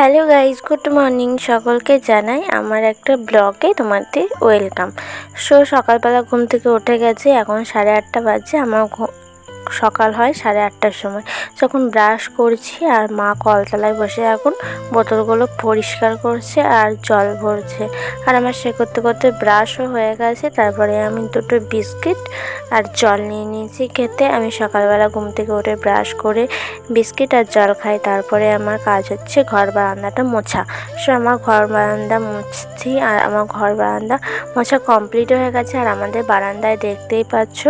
Hello guys good morning সকলকে জানাই আমার একটা ব্লগে তোমাদের ওয়েলকাম সো সকালবেলা ঘুম থেকে উঠে গেছে, এখন সাড়ে আটটা বাজে, আমার সকাল হয় সাড়ে আটটার সময়। যখন ব্রাশ করছি আর মা কলতলায় বসে এখন বোতলগুলো পরিষ্কার করছে আর জল ভরছে। আর আমার সে করতে করতে ব্রাশও হয়ে গেছে। তারপরে আমি দুটো বিস্কিট আর জল নিয়ে নিয়েছি খেতে। আমি সকালবেলা ঘুম থেকে উঠে ব্রাশ করে বিস্কিট আর জল খাই। তারপরে আমার কাজ হচ্ছে ঘর বারান্দাটা মোছা। সো আমার ঘর বারান্দা মুছছি আর আমার ঘর বারান্দা মোছা কমপ্লিট হয়ে গেছে। আর আমাদের বারান্দায় দেখতেই পাচ্ছ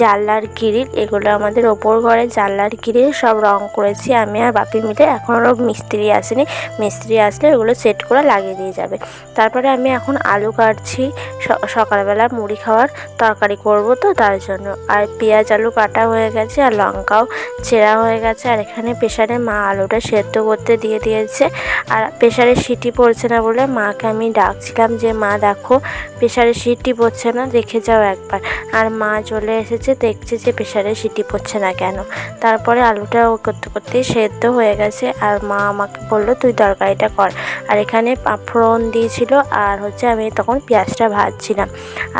জানলার গ্রিল, এগুলো আমাদের ওপর ঘরে জানলার গ্রিল সব রং করেছি আমি আর বাপি মিলে। এখন এখনও মিস্ত্রি আসেনি। মিস্ত্রি আসলে ওগুলো সেট করে লাগিয়ে দিয়ে যাবে। তারপরে আমি এখন আলু কাটছি। সকালবেলা মুড়ি খাওয়ার তরকারি করব তো তার জন্য। আর পেঁয়াজ আলু কাটা হয়ে গেছে আর লঙ্কাও ছেঁড়া হয়ে গেছে। আর এখানে প্রেশারে মা আলুটা সেদ্ধ করতে দিয়ে দিয়েছে। আর প্রেশারে সিটি পড়ছে না বলে মাকে আমি ডাকছিলাম যে, মা, দেখো প্রেশারে সিটি পড়ছে না, দেখে যাও একবার। আর মা চলে এসেছে, দেখছে যে প্রেশারে সিটি পড়ছে না কেন? তারপরে আলুটা করতে করতেই সেদ্ধ হয়ে গেছে আর মা আমাকে বলল, তুই তরকারিটা কর। আর এখানে ফোড়ন দিয়েছিল আর হচ্ছে আমি তখন পেঁয়াজটা ভাজছিলাম।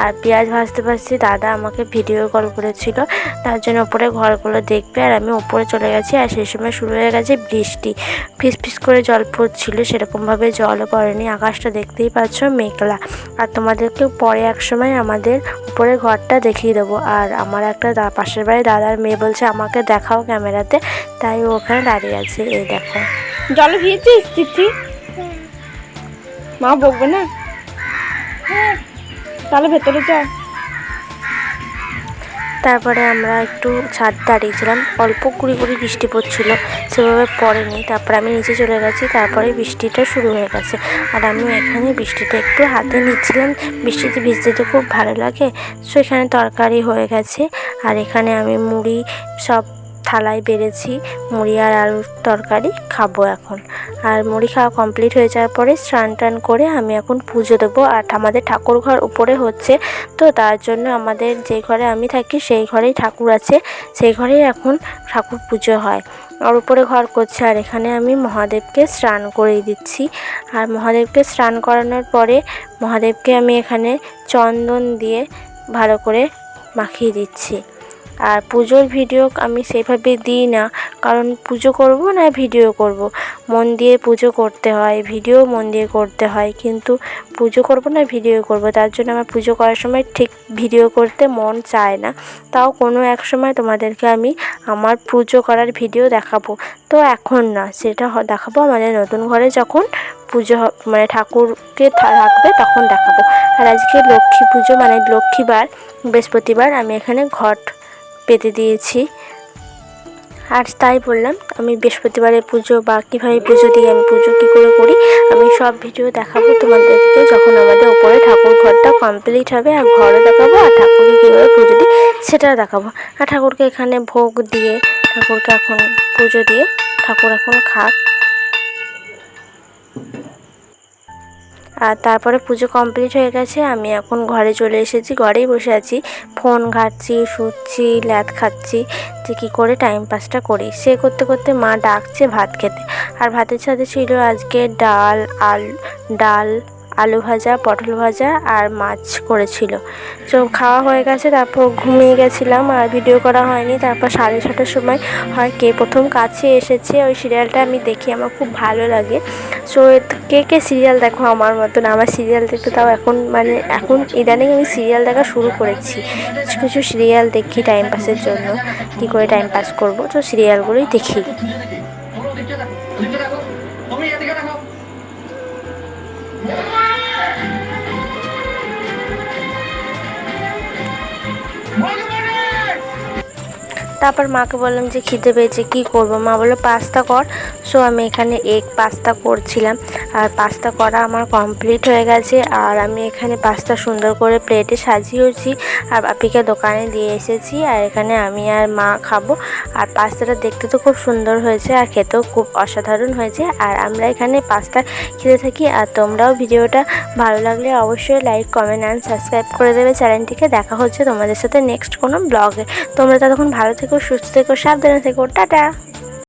আর পেঁয়াজ ভাজতে ভাজতে দাদা আমাকে ভিডিও কল করেছিল, তার জন্য ওপরে ঘরগুলো দেখবে আর আমি ওপরে চলে গেছি আর সেই সময় শুরু হয়ে গেছে বৃষ্টি। ফিস ফিস করে জল পড়ছিল, সেরকমভাবে জলও পড়েনি, আকাশটা দেখতেই পাচ্ছ মেঘলা। আর তোমাদেরকে পরে এক সময় আমাদের উপরে ঘরটা দেখিয়ে দেবো। আর আমার একটা পাশের বাড়ি দাদার মেয়ে বলছে, আমাকে দেখাও ক্যামেরাতে। তাই ও ওখানে দাঁড়িয়ে আছে, এই দেখো। জলে ভিজেছিস, তিথি? মা বকবে না? তাহলে ভেতরে যা তারপরে আমরা একটু ছাদ দাঁড়িয়েছিলাম। অল্প কুড়ি কুড়ি বৃষ্টি পড়ছিল, সেভাবে পড়েনি। তারপরে আমি নিচে চলে গেছি, তারপরে বৃষ্টিটা শুরু হয়ে গেছে। আর আমি এখানে বৃষ্টিটা একটু হাতে নিচ্ছিলাম। বৃষ্টিতে ভিজতে তো খুব ভালো লাগে। সো এখানে তরকারি হয়ে গেছে। আর এখানে আমি মুড়ি সব থালায় বেড়েছি, মুড়ি আর আলুর তরকারি খাব এখন। আর মুড়ি খাওয়া কমপ্লিট হয়ে যাওয়ার পরে স্নান টান করে আমি এখন পুজো দেবো। আর আমাদের ঠাকুর ঘর উপরে হচ্ছে, তো তার জন্য আমাদের যে ঘরে আমি থাকি সেই ঘরেই ঠাকুর আছে। সেই ঘরেই এখন ঠাকুর পুজো হয়। আর উপরে ঘর করছে, আর এখানে আমি মহাদেবকে স্নান করিয়ে দিচ্ছি। আর মহাদেবকে স্নান করানোর পরে মহাদেবকে আমি এখানে চন্দন দিয়ে ভালো করে মাখিয়ে দিচ্ছি। আর পুজোর ভিডিও আমি সেভাবে দিই না, কারণ পুজো করব না, ভিডিও করব। মন দিয়ে পুজো করতে হয়, ভিডিও মন দিয়ে করতে হয়, কিন্তু পুজো করব না, ভিডিও করব। তার জন্য আমার পুজো করার সময় ঠিক ভিডিও করতে মন চায় না। তাও কোনো এক সময় তোমাদেরকে আমি আমার পুজো করার ভিডিও দেখাবো। তো এখন না, সেটা দেখাবো আমাদের নতুন ঘরে যখন পুজো মানে ঠাকুরকে থাকবে তখন দেখাবো। আর আজকে লক্ষ্মী পুজো মানে লক্ষ্মীবার, বৃহস্পতিবার, আমি এখানে ঘট পেতে দিয়েছি। আর তাই বললাম, আমি বৃহস্পতিবারে পুজো বা কীভাবে পুজো দিই, আমি পুজো কী করে করি, আমি সব ভিডিও দেখাবো তোমাদেরকে যখন আমাদের ওপরে ঠাকুর ঘরটা কমপ্লিট হবে, আর ঘরও দেখাবো, আর ঠাকুরকে কীভাবে পুজো দিই সেটা দেখাবো। আর ঠাকুরকে এখানে ভোগ দিয়ে, ঠাকুরকে এখন পুজো দিয়ে, ঠাকুর এখন খাক। আর তারপরে পুজো কমপ্লিট হয়ে গেছে, আমি এখন ঘরে চলে এসেছি, ঘরেই বসে আছি। ফোন ঘাটছি, শুচ্ছি, ল্যাদ খাচ্ছি যে কী করে টাইম পাসটা করি। সে করতে করতে মা ডাকছে ভাত খেতে। আর ভাতের সাথে ছিল আজকে ডাল, আল, ডাল আলু ভাজা, পটল ভাজা আর মাছ করেছিল। তো খাওয়া হয়ে গেছে, তারপর ঘুমিয়ে গেছিলাম আর ভিডিও করা হয়নি। তারপর সাড়ে ছটার সময় হয় কে প্রথম কাছে এসেছে, ওই সিরিয়ালটা আমি দেখি, আমার খুব ভালো লাগে। সো কে কে সিরিয়াল দেখো আমার মতন? আমার সিরিয়াল দেখতে তাও এখন মানে এখন ইদানিং আমি সিরিয়াল দেখা শুরু করেছি। কিছু কিছু সিরিয়াল দেখি টাইম পাসের জন্য, কী করে টাইম পাস করব? তো সিরিয়ালগুলোই দেখি। তারপর মাকে বললাম যে খিদে পেয়েছে, কী করব? মা বলল, পাস্তা কর। সো আমি এখানে এগ পাস্তা করছিলাম। আর পাস্তা করা আমার কমপ্লিট হয়ে গেছে। আর আমি এখানে পাস্তা সুন্দর করে প্লেটে সাজিয়েছি। আর বাপিকে দোকানে দিয়ে এসেছি। আর এখানে আমি আর মা খাব। আর পাস্তাটা দেখতে তো খুব সুন্দর হয়েছে আর খেতেও খুব অসাধারণ হয়েছে। আর আমরা এখানে পাস্তা খেতে থাকি। আর তোমরাও ভিডিওটা ভালো লাগলে অবশ্যই লাইক কমেন্ট অ্যান্ড সাবস্ক্রাইব করে দেবে। চ্যানেলটিকে দেখা হচ্ছে তোমাদের সাথে নেক্সট কোনো ব্লগে তোমরা ততক্ষণ ভালো থেকো সুস্থ থেকো সাবধানে থেকো টাটা।